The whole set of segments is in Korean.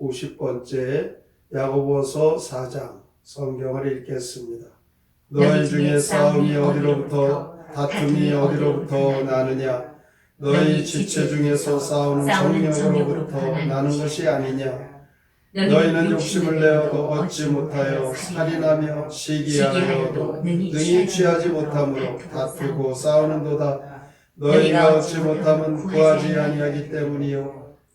1150번째 야고보서 4장 성경을 읽겠습니다. 너희 중에 싸움이 어디로부터 다툼이 어디로부터 나느냐? 너희 지체 중에서 싸우는 정령으로부터 나는 것이 아니냐? 너희는 욕심을 내어도 얻지 못하여 살인하며 시기하여도 능히 취하지 못함으로 다투고 싸우는도다. 너희가 얻지 못함은 구하지 아니하기 때문이요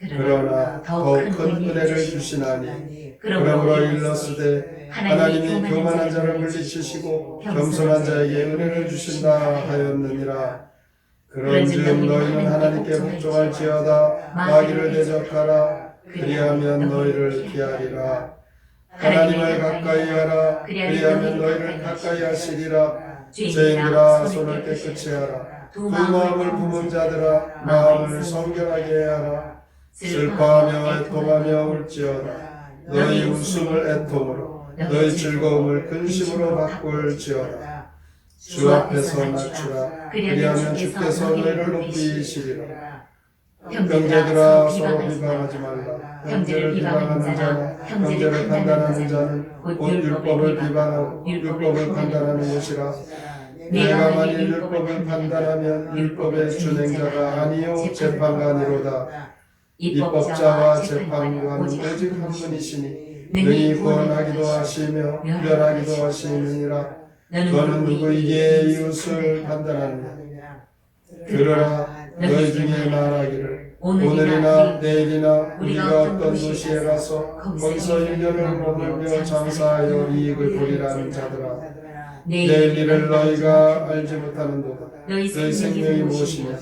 그러나 더욱 큰 은혜를 주시나니 그러므로 일러스되 하나님이 교만한 자를 물리치시고 겸손한 자에게 은혜를 주신다 하였느니라. 그런즉 너희는 하나님께 복종할지어다 마귀를 대적하라. 그리하면 너희를 피하리라. 하나님을 가까이 하라. 그리하면 너희를 가까이 하시리라. 죄인들아 손을 깨끗이 하라. 두 마음을 품은 자들아 마음을 성결하게 하라 슬퍼하며 애통하며 울지어다. 너희 웃음을 애통으로 너희 즐거움을 근심으로 바꿀지어다. 주 앞에서 낮추라. 그리하면 주께서 너희를 높이시리라. 형제들아 서로 비방하지 말라. 형제를 비방하는 자나 형제를 판단하는 자는 곧 율법을 비방하고 율법을 판단하는 것이라. 내가 만일 율법을 판단하면 율법의 준행자가 아니요 재판관이로다 입법자와 재판관은 오직 한 분이시니 능히 구원하기도 하시며 구별하기도 하시느니라. 너는 누구에게 이웃을 판단하느냐? 그러나 너희 중에 말하기를 오늘이나 내일이나 우리가 어떤 도시에 가서 거기서 1년을 머물며 장사하여 이익을 보리라는 자들아. 내일 일을 너희가 알지 못하는도다. 너희 생명이 무엇이냐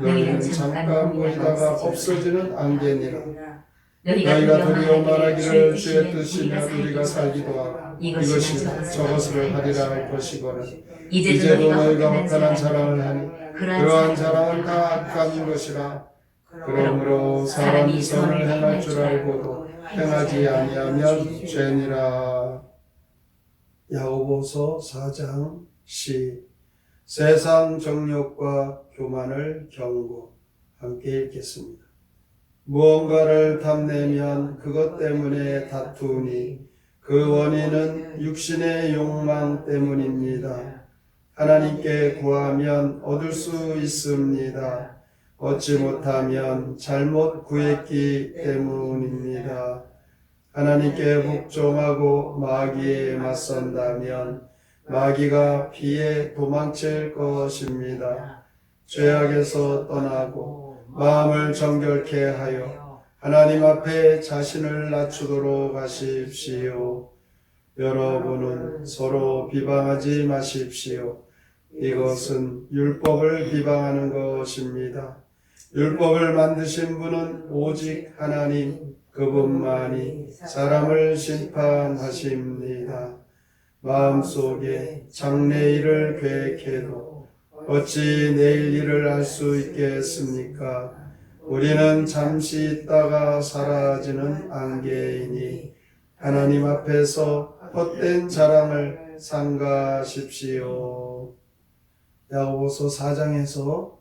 너희는 잠깐 보이다가 없어지는 안개니라. 너희가 도리어 말하기를 주의 뜻이면 우리가 살기도 하고 이것이 저것을 하리라 할 것이거늘 이제도 너희가 혹한한 자랑을 하니 그러한 자랑은 다 악한 것이라. 그러므로 사람이 선을 행할 줄 알고도 행하지 아니하면 죄니라. 야고보서 4장 시 세상 정욕과 교만을 경고 함께 읽겠습니다. 무언가를 탐내면 그것 때문에 다투니 그 원인은 육신의 욕망 때문입니다. 하나님께 구하면 얻을 수 있습니다. 얻지 못하면 잘못 구했기 때문입니다. 하나님께 복종하고 마귀에 맞선다면 마귀가 피해 도망칠 것입니다. 죄악에서 떠나고 마음을 정결케 하여 하나님 앞에 자신을 낮추도록 하십시오. 여러분은 서로 비방하지 마십시오. 이것은 율법을 비방하는 것입니다. 율법을 만드신 분은 오직 하나님 그분만이 사람을 심판하십니다. 마음속에 장래일을 계획해도 어찌 내일 일을 할수 있겠습니까? 우리는 잠시 있다가 사라지는 안개이니 하나님 앞에서 헛된 자랑을 삼가십시오. 야고보서 4장에서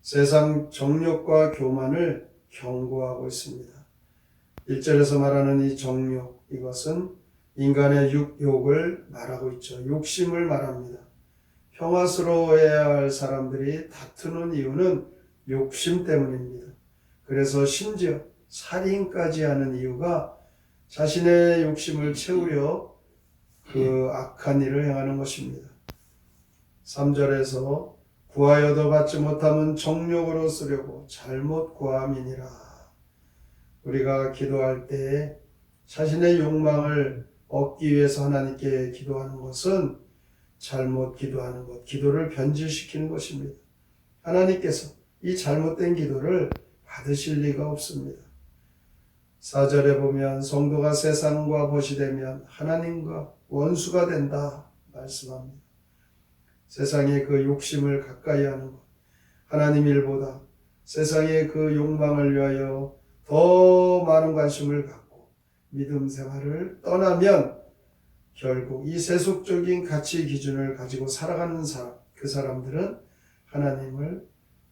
세상 정욕과 교만을 경고하고 있습니다. 1절에서 말하는 이 정욕, 이것은 인간의 육욕을 말하고 있죠. 욕심을 말합니다. 평화스러워해야 할 사람들이 다투는 이유는 욕심 때문입니다. 그래서 심지어 살인까지 하는 이유가 자신의 욕심을 채우려 그 악한 일을 행하는 것입니다. 3절에서 구하여도 받지 못함은 정욕으로 쓰려고 잘못 구함이니라. 우리가 기도할 때 자신의 욕망을 얻기 위해서 하나님께 기도하는 것은 잘못 기도하는 것, 기도를 변질시키는 것입니다. 하나님께서 이 잘못된 기도를 받으실 리가 없습니다. 4절에 보면 성도가 세상과 벗이 되면 하나님과 원수가 된다 말씀합니다. 세상의 그 욕심을 가까이 하는 것, 하나님 일보다 세상의 그 욕망을 위하여 더 많은 관심을 갖고 믿음 생활을 떠나면 결국 이 세속적인 가치 기준을 가지고 살아가는 사람, 그 사람들은 하나님을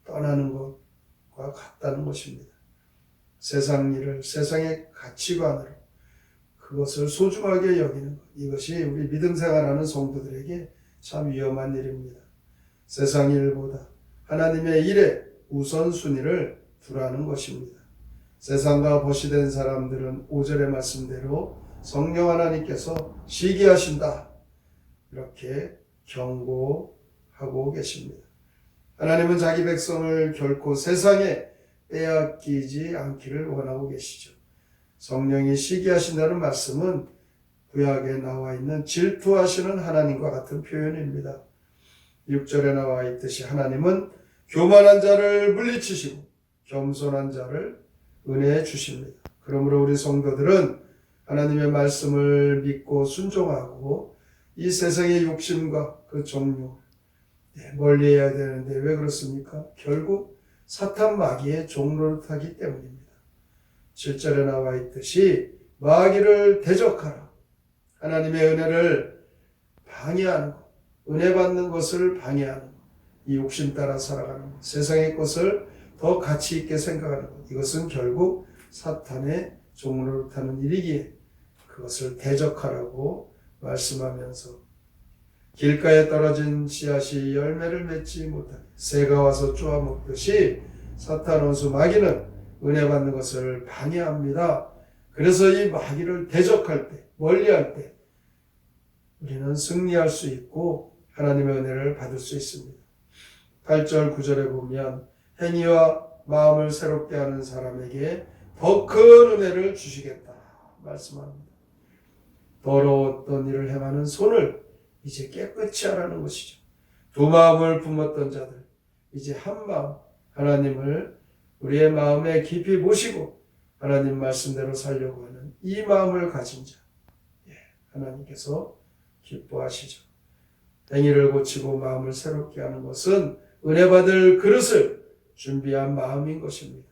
떠나는 것과 같다는 것입니다. 세상 일을 세상의 가치관으로 그것을 소중하게 여기는 것. 이것이 우리 믿음 생활하는 성도들에게 참 위험한 일입니다. 세상 일보다 하나님의 일에 우선순위를 두라는 것입니다. 세상과 벗이된 사람들은 5절의 말씀대로 성령 하나님께서 시기하신다. 이렇게 경고하고 계십니다. 하나님은 자기 백성을 결코 세상에 빼앗기지 않기를 원하고 계시죠. 성령이 시기하신다는 말씀은 구약에 나와 있는 질투하시는 하나님과 같은 표현입니다. 6절에 나와 있듯이 하나님은 교만한 자를 물리치시고 겸손한 자를 은혜해 주십니다. 그러므로 우리 성도들은 하나님의 말씀을 믿고 순종하고 이 세상의 욕심과 그 종류 네, 멀리 해야 되는데 왜 그렇습니까? 결국 사탄 마귀의 종로를 타기 때문입니다. 7절에 나와 있듯이 마귀를 대적하라. 하나님의 은혜를 방해하는 것, 은혜 받는 것을 방해하는 것, 이 욕심 따라 살아가는 것, 세상의 것을 더 가치 있게 생각하는 것, 이것은 결국 사탄의 종로를 타는 일이기에 그것을 대적하라고 말씀하면서 길가에 떨어진 씨앗이 열매를 맺지 못하게 새가 와서 쪼아 먹듯이 사탄 원수 마귀는 은혜 받는 것을 방해합니다. 그래서 이 마귀를 대적할 때, 멀리할 때 우리는 승리할 수 있고 하나님의 은혜를 받을 수 있습니다. 8절 9절에 보면 행위와 마음을 새롭게 하는 사람에게 더 큰 은혜를 주시겠다 말씀합니다. 더러웠던 일을 행하는 손을 이제 깨끗이 하라는 것이죠. 두 마음을 품었던 자들, 이제 한 마음, 하나님을 우리의 마음에 깊이 모시고 하나님 말씀대로 살려고 하는 이 마음을 가진 자, 예, 하나님께서 기뻐하시죠. 행위를 고치고 마음을 새롭게 하는 것은 은혜 받을 그릇을 준비한 마음인 것입니다.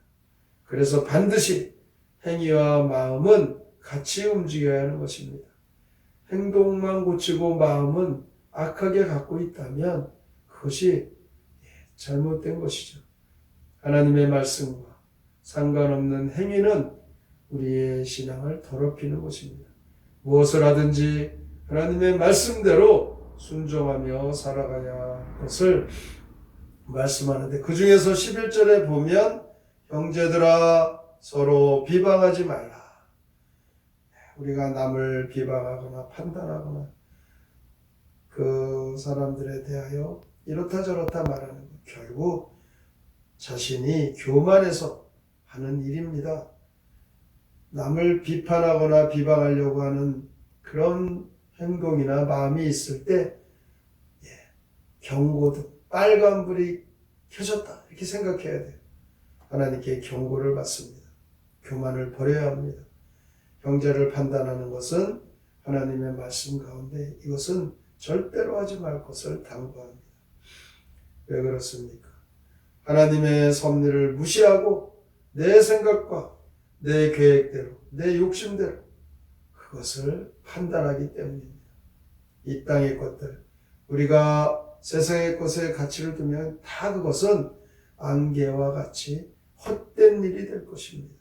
그래서 반드시 행위와 마음은 같이 움직여야 하는 것입니다. 행동만 고치고 마음은 악하게 갖고 있다면 그것이 잘못된 것이죠. 하나님의 말씀과 상관없는 행위는 우리의 신앙을 더럽히는 것입니다. 무엇을 하든지 하나님의 말씀대로 순종하며 살아가야 할 것을 말씀하는데 그 중에서 11절에 보면 형제들아 서로 비방하지 말라. 우리가 남을 비방하거나 판단하거나 그 사람들에 대하여 이렇다 저렇다 말하는 것 결국 자신이 교만해서 하는 일입니다. 남을 비판하거나 비방하려고 하는 그런 행동이나 마음이 있을 때 예, 경고등 빨간 불이 켜졌다 이렇게 생각해야 돼요. 하나님께 경고를 받습니다. 교만을 버려야 합니다. 형제를 판단하는 것은 하나님의 말씀 가운데 이것은 절대로 하지 말 것을 당부합니다. 왜 그렇습니까? 하나님의 섭리를 무시하고 내 생각과 내 계획대로, 내 욕심대로 그것을 판단하기 때문입니다. 이 땅의 것들, 우리가 세상의 것에 가치를 두면 다 그것은 안개와 같이 헛된 일이 될 것입니다.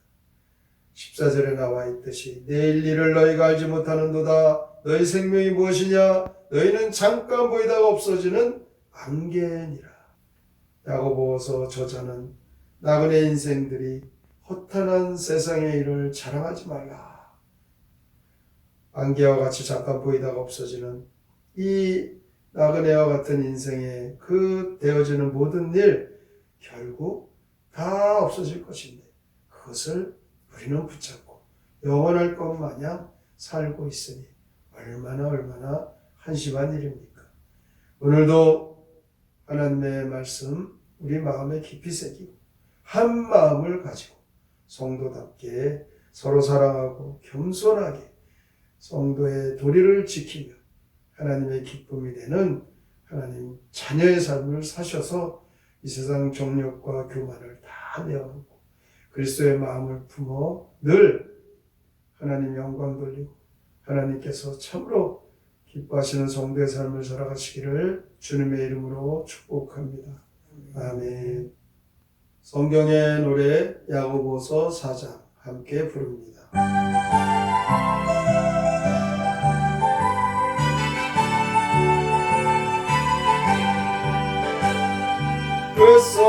14절에 나와 있듯이 내일 일을 너희가 알지 못하는도다. 너희 생명이 무엇이냐? 너희는 잠깐 보이다가 없어지는 안개니라. 야고보서 저자는 나그네 인생들이 허탄한 세상의 일을 자랑하지 말라. 안개와 같이 잠깐 보이다가 없어지는 이 나그네와 같은 인생에 그 되어지는 모든 일 결국 다 없어질 것인데 그것을 우리는 붙잡고 영원할 것 마냥 살고 있으니 얼마나 얼마나 한심한 일입니까? 오늘도 하나님의 말씀 우리 마음에 깊이 새기고 한 마음을 가지고 성도답게 서로 사랑하고 겸손하게 성도의 도리를 지키며 하나님의 기쁨이 되는 하나님 자녀의 삶을 사셔서 이 세상 정욕과 교만을 다 내어놓고 그리스도의 마음을 품어 늘 하나님 영광 돌리고 하나님께서 참으로 기뻐하시는 성도의 삶을 살아가시기를 주님의 이름으로 축복합니다. 아멘. 성경의 노래 야고보서 4장 함께 부릅니다.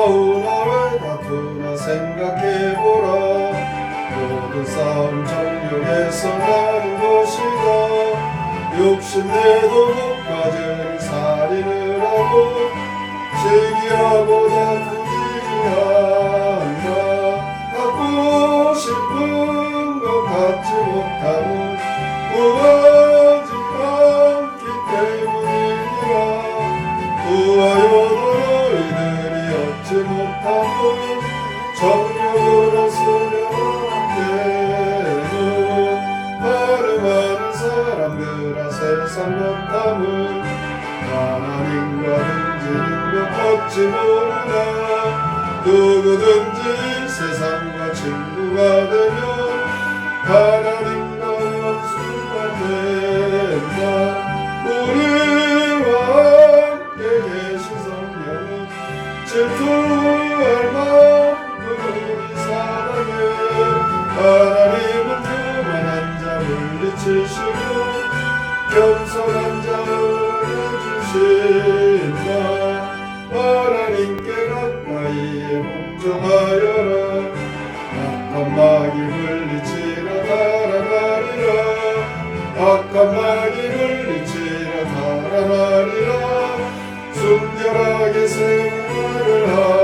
왜 다투나 생각해보라. 모든 싸움 정욕에서 나는 것이다. 욕심내도 못 가질 살인을 하고 시기하고 다 정욕으로 쓰려는 발음하는 사람들아 세상 못함은 하나님과 등지는 것 얻지 모르나. 누구든지 세상과 친구가 되면 하나님과 원수가 된다. 우리와 함께 계신 성령은 질투 물리치시고 겸손한 자를 주신다. 하나님께 가까이에 복종하여라. 악한 마귀 물리치라 달아나리라. 마귀 물리치라 달아나리라. 순결하게 생활을 하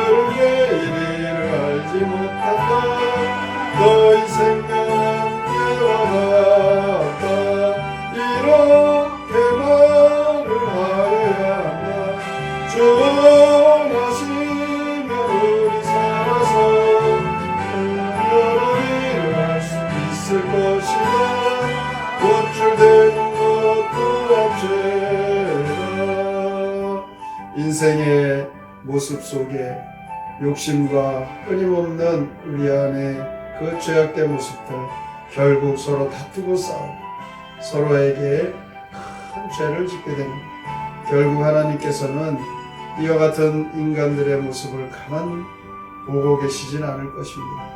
인생의 모습 속에 욕심과 끊임없는 우리 안에 그 죄악된 모습들 결국 서로 다투고 싸우고 서로에게 큰 죄를 짓게 됩니다. 결국 하나님께서는 이와 같은 인간들의 모습을 가만 보고 계시진 않을 것입니다.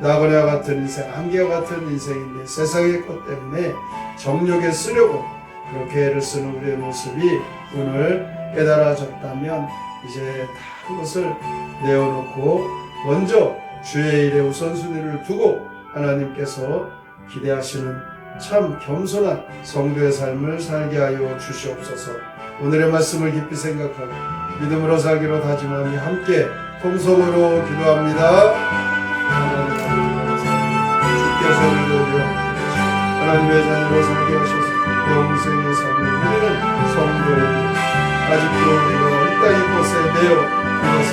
나그네와 같은 인생, 안개와 같은 인생인데 세상의 것 때문에 정욕에 쓰려고 그렇게 애를 쓰는 우리의 모습이 오늘 깨달아졌다면 이제 다 그것을 내어놓고 먼저 주의 일에 우선순위를 두고 하나님께서 기대하시는 참 겸손한 성도의 삶을 살게 하여 주시옵소서 오늘의 말씀을 깊이 생각하고 믿음으로 살기로 다짐하며 함께 통성으로 기도합니다. 하나님의 자녀로 살게 하셔서 영생의 삶을. 아직도 우리가 이 땅의 것에 매여 그것에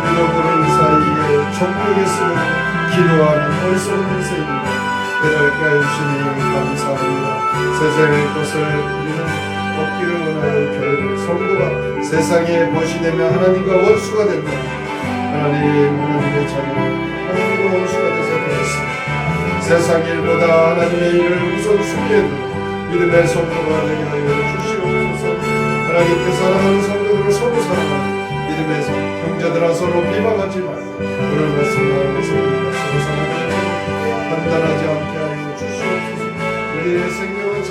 우리로 보는 사이에 정욕에 쓰는 기도하는 어리석은 인생입니다. 깨닫게 해주시니 감사합니다. 세상의 것을 우리는 얻기를 원하는 결국 성도가 세상에 벗이되며 하나님과 원수가 된다. 하나님, 하나님의 자녀는 하나님과 원수가 돼서 되었습니다. 세상 일보다 하나님의 일을 우선 순위에 두고 믿음의 성도가 되게 하여 주시옵소서 하나님께 사랑하는 성도들을 서로 사랑하고 믿음의 성 형제들아 서로 비방하지 말고 오늘 말씀을 하면서 우리가 서로 사랑하며 판단하지 않게 하여 주시옵소서. 우리의 생명